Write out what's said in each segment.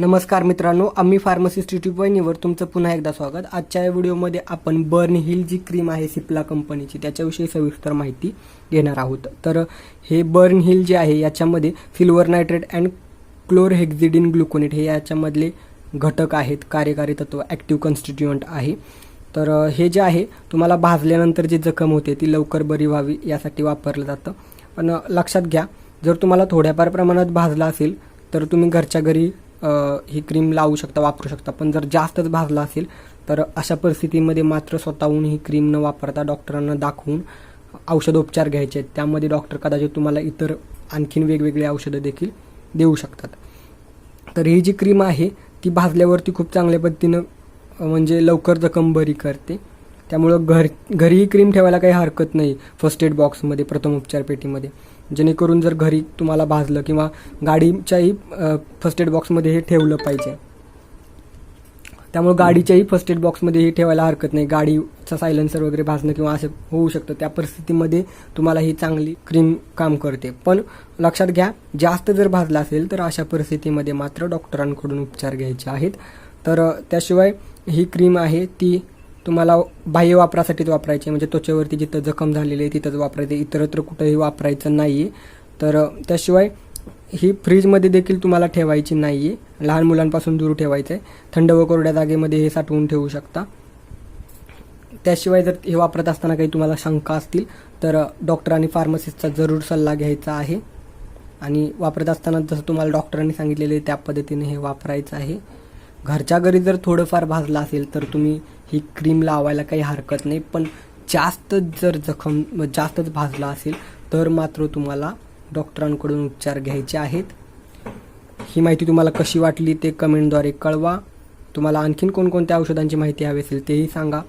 नमस्कार मित्रांनो आम्ही फार्मसिस्ट युट्यूब वाहिनीवर तुमचं पुन्हा एकदा स्वागत. आजच्या या व्हिडिओमध्ये आपण बर्न हिल जी क्रीम आहे सिप्ला कंपनीची त्याच्याविषयी सविस्तर माहिती घेणार आहोत. तर हे बर्न हिल जे आहे याच्यामध्ये silver nitrate and chlorhexidine gluconate हे याच्यामधले घटक आहेत कार्यकारी तत्व ॲक्टिव्ह कन्स्टिट्युएंट आहे. तर हे जे आहे तुम्हाला भाजल्यानंतर जी जखम होते ती लवकर बरी व्हावी यासाठी वापरलं जातं. पण लक्षात घ्या जर तुम्हाला थोड्याफार प्रमाणात भाजला असेल तर तुम्ही घरच्या घरी ही क्रीम लावू शकता वापरू शकता. पण जर जास्तच भाजला असेल तर अशा परिस्थितीमध्ये मात्र स्वतःहून ही क्रीम न वापरता डॉक्टरांना दाखवून औषधोपचार घ्यायचे आहेत. त्यामध्ये डॉक्टर कदाचित तुम्हाला इतर आणखीन वेगवेगळे औषधं देखील देऊ शकतात. तर ही जी क्रीम आहे ती भाजल्यावरती खूप चांगल्या पद्धतीनं म्हणजे लवकर जखम बरी करते. त्यामुळं घर घरीही क्रीम ठेवायला काही हरकत नाही. फर्स्ट एड बॉक्समध्ये प्रथम उपचार पेटीमध्ये. जेणेकरून जर घरी तुम्हाला भाजलं किंवा गाडीच्याही फर्स्ट एड बॉक्समध्ये हे ठेवलं पाहिजे. त्यामुळे गाडीच्याही फर्स्ट एड बॉक्समध्ये हे ठेवायला हरकत नाही. गाडीचा सायलेन्सर वगैरे भाजणं किंवा असं होऊ शकतं. त्या परिस्थितीमध्ये तुम्हाला ही चांगली क्रीम काम करते. पण लक्षात घ्या जास्त जर भाजला असेल तर अशा परिस्थितीमध्ये मात्र डॉक्टरांकडून उपचार घ्यायचे आहेत. तर त्याशिवाय ही क्रीम आहे ती तुम्हाला बाह्य वापरासाठीच वापरायची आहे. म्हणजे त्वचेवरती जिथं जखम झालेली आहे तिथंच वापरायचं इतरत्र कुठंही वापरायचं नाही आहे तर त्याशिवाय ही फ्रीजमध्ये देखील तुम्हाला ठेवायची नाही आहे लहान मुलांपासून दूर ठेवायचं आहे थंड व कोरड्या जागेमध्ये हे साठवून ठेवू शकता. त्याशिवाय जर हे वापरत असताना काही तुम्हाला शंका असतील तर डॉक्टर आणि फार्मसिस्टचा जरूर सल्ला घ्यायचा आहे. आणि वापरत असताना जसं तुम्हाला डॉक्टरांनी सांगितलेले त्या पद्धतीने हे वापरायचं आहे. घरच्या घरी जर थोडंफार भाजलं असेल तर तुम्ही ही क्रीम लावायला काही हरकत नाही. पण जास्त जर जखम जास्तच भाजला असेल तर मात्र तुम्हाला डॉक्टरांकडून उपचार घ्यायचे आहेत. ही माहिती तुम्हाला कशी वाटली ते कमेंटद्वारे कळवा. तुम्हाला आणखीन कोणकोणत्या औषधांची माहिती हवी असेल तेही सांगा.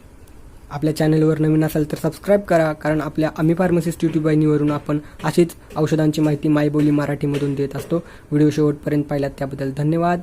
आपल्या चॅनलवर नवीन असाल तर सबस्क्राईब करा कारण आपल्या आम्ही फार्मसिस्ट युट्यूब वाहिनीवरून आपण अशीच औषधांची माहिती मायबोली मराठीमधून देत असतो. व्हिडिओ शेवटपर्यंत पाहिल्यात त्याबद्दल धन्यवाद.